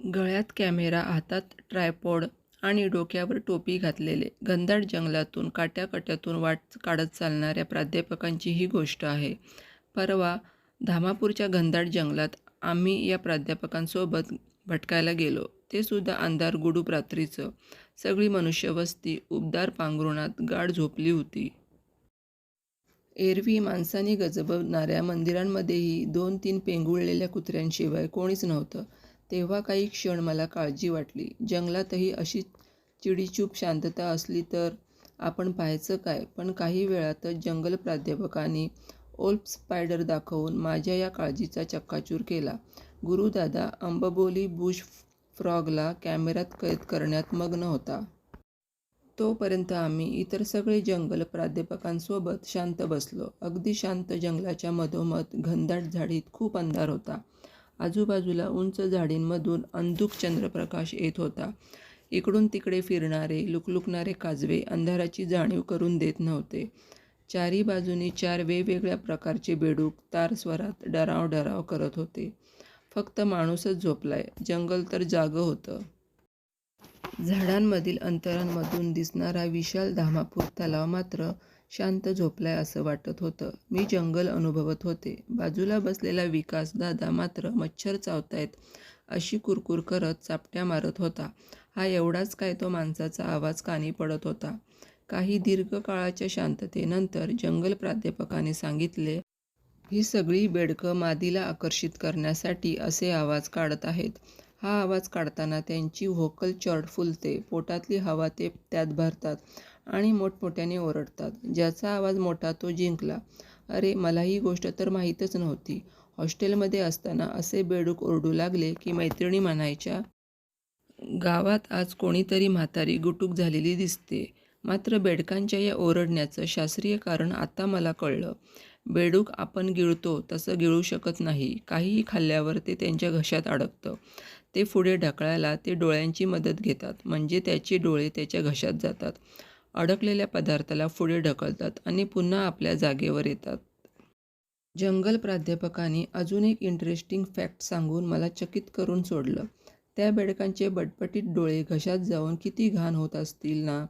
गळ्यात कॅमेरा, हातात ट्रायपॉड आणि डोक्यावर टोपी घातलेले, घनदाट जंगलातून काट्याकट्यातून वाट काढत चालणाऱ्या प्राध्यापकांची ही गोष्ट आहे. परवा धामापूरच्या घनदाट जंगलात आम्ही या प्राध्यापकांसोबत भटकायला गेलो. ते सुद्धा अंधार गुडूप रात्रीचं. सगळी मनुष्यवस्ती उबदार पांघरुणात गाढ झोपली होती. एरवी माणसाने गजबवणाऱ्या मंदिरांमध्येही दोन-तीन पेंगुळलेल्या कुत्र्यांशिवाय कोणीच नव्हतं. तेव्हा काही क्षण मला काळजी वाटली. जंगलातही अशी चिडीचूप शांतता असली तर आपण पाहायचं काय? पण काही वेळातच जंगल प्राध्यापकांनी ओल्प स्पायडर दाखवून माझ्या या काळजीचा चक्काचूर केला. गुरुदादा अंबबोली बुश फ्रॉगला कॅमेऱ्यात कैद करण्यात मग्न होता. तोपर्यंत आम्ही इतर सगळे जंगल प्राध्यापकांसोबत शांत बसलो. अगदी शांत जंगलाच्या मधोमध घनदाट झाडीत खूप अंधार होता. आजूबाजूला उंच झाडींमधून अंधुक चंद्रप्रकाश येत होता. इकडून तिकडे फिरणारे, लुकलुकणारे काजवे अंधाराची जाणीव करून देत नव्हते. चारी बाजूनी चार वेगवेगळ्या प्रकारचे बेडूक तार स्वरात डराव डराव करत होते. फक्त माणूसच झोपलाय, जंगल तर जागं होतं. झाडांमधील अंतरांमधून दिसणारा विशाल धामापूर तलाव मात्र शांत झोपलाय असं वाटत होतं. मी जंगल अनुभवत होते. बाजूला बसलेला विकास दादा मात्र मच्छर चावतायत अशी कुरकुर करत चापट्या मारत होता. हा एवढाच काय तो माणसाचा आवाज कानी पडत होता. काही दीर्घ काळाच्या शांततेनंतर जंगल प्राध्यापकाने सांगितले. ही सगळी बेडकं मादीला आकर्षित करण्यासाठी असे आवाज काढत आहेत. हा आवाज काढताना त्यांची व्होकल चर्ड फुलते. पोटातली हवा ते त्यात भरतात आणि मोठमोठ्याने ओरडतात. ज्याचा आवाज मोठा तो जिंकला. अरे मला ही गोष्ट तर माहीतच नव्हती. हॉस्टेलमध्ये असताना असे बेडूक ओरडू लागले की मैत्रिणी म्हणायच्या. गावात आज कोणीतरी म्हातारी गुटूक झालेली दिसते मात्र बेडकांच्या या ओरडण्याचं शास्त्रीय कारण आता मला कळलं. बेडूक आपण गिळतो तसं गिळू शकत नाही. काहीही खाल्ल्यावर ते त्यांच्या घशात अडकतं. ते पुढे ढकळायला ते डोळ्यांची मदत घेतात. म्हणजे त्याचे डोळे त्याच्या घशात जातात, अडकलेल्या पदार्थाला पुढे ढकलतात आणि पुन्हा आपल्या जागेवर येतात. जंगल प्राध्यापकांनी अजून एक इंटरेस्टिंग फॅक्ट सांगून मला चकित करून सोडलं. त्या बेडकांचे बटबटीत डोळे घशात जाऊन किती घाण होत असतील ना?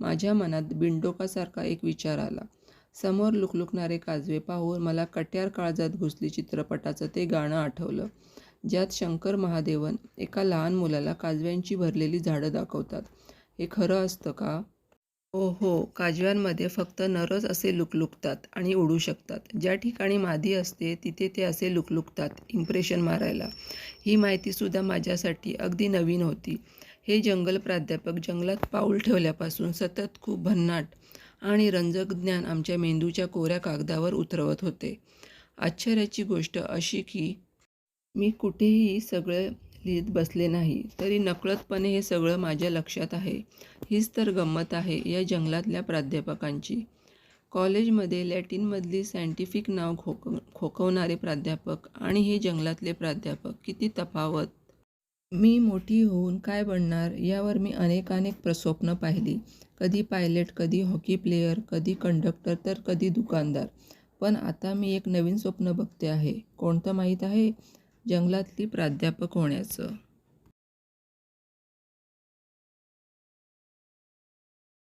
माझ्या मनात बिंडोकासारखा एक विचार आला. समोर लुकलुकणारे काजवे पाहून मला कट्यार काळजात घुसली चित्रपटाचं ते गाणं आठवलं. ज्यात शंकर महादेवन एका लहान मुलाला काजव्यांची भरलेली झाडं दाखवतात. हे खरं असतं का? हो हो काजव्यांमध्ये फक्त नरच असे लुकलुकतात आणि उडू शकतात. ज्या ठिकाणी मादी असते तिथे ते असे लुकलुकतात इम्प्रेशन मारायला. ही माहितीसुद्धा माझ्यासाठी अगदी नवीन होती. हे जंगल प्राध्यापक जंगलात पाऊल ठेवल्यापासून सतत खूप भन्नाट आणि रंजक ज्ञान आमच्या मेंदूच्या कोऱ्या कागदावर उतरवत होते. आश्चर्याची गोष्ट अशी की मी कुठेही सगळं लिहित बसले नाही, तरी नकळतपणे हे सगळं माझ्या लक्षात आहे. हीच तर गंमत आहे या जंगलातल्या प्राध्यापकांची. कॉलेजमध्ये लॅटिनमधली सायंटिफिक नाव खोक खोकवणारे प्राध्यापक आणि हे जंगलातले प्राध्यापक किती तफावत! मी मोठी होऊन काय बनणार यावर मी अनेकानेक प्रस्वप्न पाहिली. कधी पायलट, कधी हॉकी प्लेयर, कधी कंडक्टर तर कधी दुकानदार. पण आता मी एक नवीन स्वप्न बघते आहे. कोणतं माहीत आहे? जंगलातली प्राध्यापक होण्याचं!